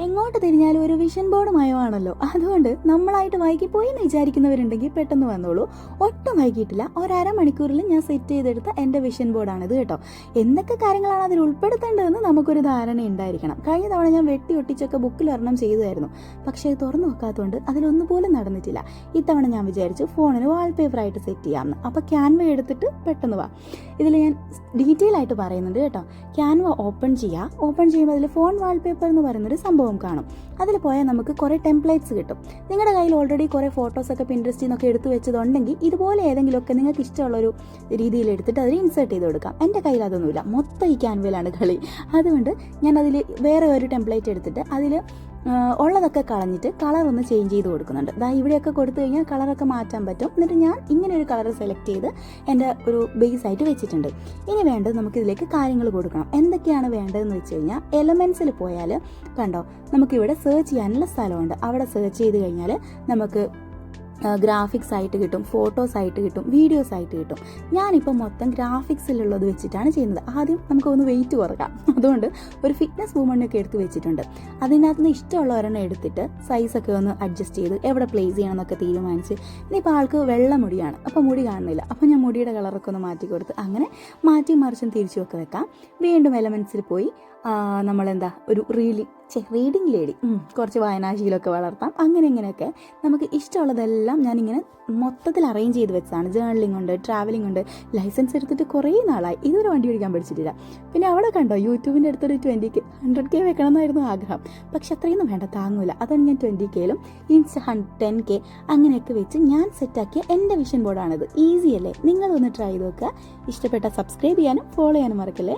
എങ്ങോട്ട് തിരിഞ്ഞാലും ഒരു വിഷൻ ബോർഡ് മയമാണല്ലോ. അതുകൊണ്ട് നമ്മളായിട്ട് വൈകിപ്പോയി എന്ന് വിചാരിക്കുന്നവരുണ്ടെങ്കിൽ പെട്ടെന്ന് വന്നോളൂ. ഒട്ടും വൈകിട്ടില്ല ഒരമണിക്കൂറിൽ ഞാൻ സെറ്റ് ചെയ്തെടുത്ത എന്റെ വിഷൻ ബോർഡാണിത് കേട്ടോ. എന്തൊക്കെ കാര്യങ്ങളാണ് അതിൽ ഉൾപ്പെടുത്തേണ്ടതെന്ന് നമുക്കൊരു ധാരണ ഉണ്ടായിരിക്കണം കഴിഞ്ഞ തവണ ഞാൻ വെട്ടി ഒട്ടിച്ചൊക്കെ ബുക്കിൽ ഒരെണ്ണം ചെയ്തുമായിരുന്നു പക്ഷേ അത് തുറന്നു നോക്കാത്തതുകൊണ്ട് അതിലൊന്നുപോലും നടന്നിട്ടില്ല. ഇത്തവണ ഞാൻ വിചാരിച്ചു ഫോണിന് വാൾപേപ്പറായിട്ട് സെറ്റ് ചെയ്യാമെന്ന്. അപ്പോൾ ക്യാൻവ എടുത്തിട്ട് പെട്ടെന്ന് വാ. ഇതിൽ ഞാൻ ഡീറ്റെയിൽ ആയിട്ട് പറയുന്നുണ്ട് കേട്ടോ. ക്യാൻവ ഓപ്പൺ ചെയ്യുക ഓപ്പൺ ചെയ്യുമ്പോൾ അതിൽ ഫോൺ വാൾപേപ്പർ എന്ന് പറയുന്നൊരു സംഭവം കാണും. അതിൽ പോയാൽ നമുക്ക് കുറേ ടെംപ്ലേറ്റ്സ് കിട്ടും. നിങ്ങളുടെ കയ്യിൽ ഓൾറെഡി കുറേ ഫോട്ടോസൊക്കെ പിൻട്രസ്റ്റിൽ നിന്നൊക്കെ എടുത്തു വെച്ചതുണ്ടെങ്കിൽ ഇതുപോലെ ഏതെങ്കിലുമൊക്കെ നിങ്ങൾക്ക് ഇഷ്ടമുള്ളൊരു രീതിയിൽ എടുത്തിട്ട് അതിൽ ഇൻസേർട്ട് ചെയ്ത് കൊടുക്കാം. എന്റെ കയ്യിൽ അതൊന്നുമില്ല. മൊത്തം ഈ ക്യാൻവയിലാണ് കളി. അതുകൊണ്ട് ഞാൻ അതിൽ വേറെ ഒരു ടെംപ്ലേറ്റ് എടുത്തിട്ട് അതിൽ ഉള്ളതൊക്കെ കളഞ്ഞിട്ട് കളർ ഒന്ന് ചേഞ്ച് ചെയ്ത് കൊടുക്കുന്നുണ്ട്. ദാ ഇവിടെയൊക്കെ കൊടുത്തു കഴിഞ്ഞാൽ കളറൊക്കെ മാറ്റാൻ പറ്റും. എന്നിട്ട് ഞാൻ ഇങ്ങനെ ഒരു കളർ സെലക്ട് ചെയ്ത് എന്റെ ഒരു ബേസ് ആയിട്ട് വെച്ചിട്ടുണ്ട്. ഇനി വേണ്ടത് നമുക്ക് ഇതിലേക്ക് കാര്യങ്ങൾ കൊടുക്കണം. എന്തൊക്കെയാണ് വേണ്ടതെന്ന് വെച്ച് കഴിഞ്ഞാൽ എലമെൻസിൽ പോയാൽ കണ്ടോ നമുക്കിവിടെ സെർച്ച് ചെയ്യാനുള്ള സ്ഥലമുണ്ട്. അവിടെ സെർച്ച് ചെയ്ത് കഴിഞ്ഞാൽ നമുക്ക് ഗ്രാഫിക്സ് ആയിട്ട് കിട്ടും ഫോട്ടോസ് ആയിട്ട് കിട്ടും വീഡിയോസ് ആയിട്ട് കിട്ടും. ഞാനിപ്പോൾ മൊത്തം ഗ്രാഫിക്സിലുള്ളത് വെച്ചിട്ടാണ് ചെയ്യുന്നത്. ആദ്യം നമുക്കൊന്ന് വെയിറ്റ് കുറക്കാം. അതുകൊണ്ട് ഒരു ഫിറ്റ്നസ് വുമണ്ണൊക്കെ എടുത്ത് വെച്ചിട്ടുണ്ട്. അതിനകത്ത് നിന്ന് ഇഷ്ടമുള്ള ഒരെണ്ണം എടുത്തിട്ട് സൈസൊക്കെ ഒന്ന് അഡ്ജസ്റ്റ് ചെയ്ത് എവിടെ പ്ലേസ് ചെയ്യണം എന്നൊക്കെ തീരുമാനിച്ച് ഇനിയിപ്പോൾ ആൾക്ക് വെള്ള മുടിയാണ്. അപ്പോൾ മുടി കാണുന്നില്ല. അപ്പോൾ ഞാൻ മുടിയുടെ കളറൊക്കെ ഒന്ന് മാറ്റി കൊടുത്ത് അങ്ങനെ മാറ്റി മറിച്ചും തിരിച്ചുമൊക്കെ വെക്കാം. വീണ്ടും എലമെൻസിൽ പോയി നമ്മളെന്താ ഒരു റീലിംഗ് ചെ റീഡിങ് ലേഡി കുറച്ച് വായനാശീലമൊക്കെ വളർത്താം. അങ്ങനെ ഇങ്ങനെയൊക്കെ നമുക്ക് ഇഷ്ടമുള്ളതെല്ലാം ഞാനിങ്ങനെ മൊത്തത്തിൽ അറേഞ്ച് ചെയ്ത് വെച്ചതാണ്. ജേർണലിംഗ് ഉണ്ട് ട്രാവലിംഗ് ഉണ്ട്. ലൈസൻസ് എടുത്തിട്ട് കുറേ നാളായി. ഇതുവരെ വണ്ടി ഓടിക്കാൻ പഠിച്ചിട്ടില്ല. പിന്നെ അവിടെ കണ്ടോ? യൂട്യൂബിന്റെ അടുത്തൊരു ട്വന്റി കെ ഹൺഡ്രഡ് കെ വെക്കണം എന്നായിരുന്നു ആഗ്രഹം. പക്ഷെ അത്രയൊന്നും വേണ്ട താങ്ങൂല. അതാണ് ഞാൻ ട്വന്റി കെയിലും ഇൻസ് ഹൺ ടെൻ കെ അങ്ങനെയൊക്കെ വെച്ച് ഞാൻ സെറ്റാക്കിയ എന്റെ വിഷൻ ബോർഡാണിത് ഈസി അല്ലേ? നിങ്ങളൊന്ന് ട്രൈ ചെയ്ത് നോക്കുക. ഇഷ്ടപ്പെട്ട സബ്സ്ക്രൈബ് ചെയ്യാനും ഫോളോ ചെയ്യാനും മറക്കല്ലേ?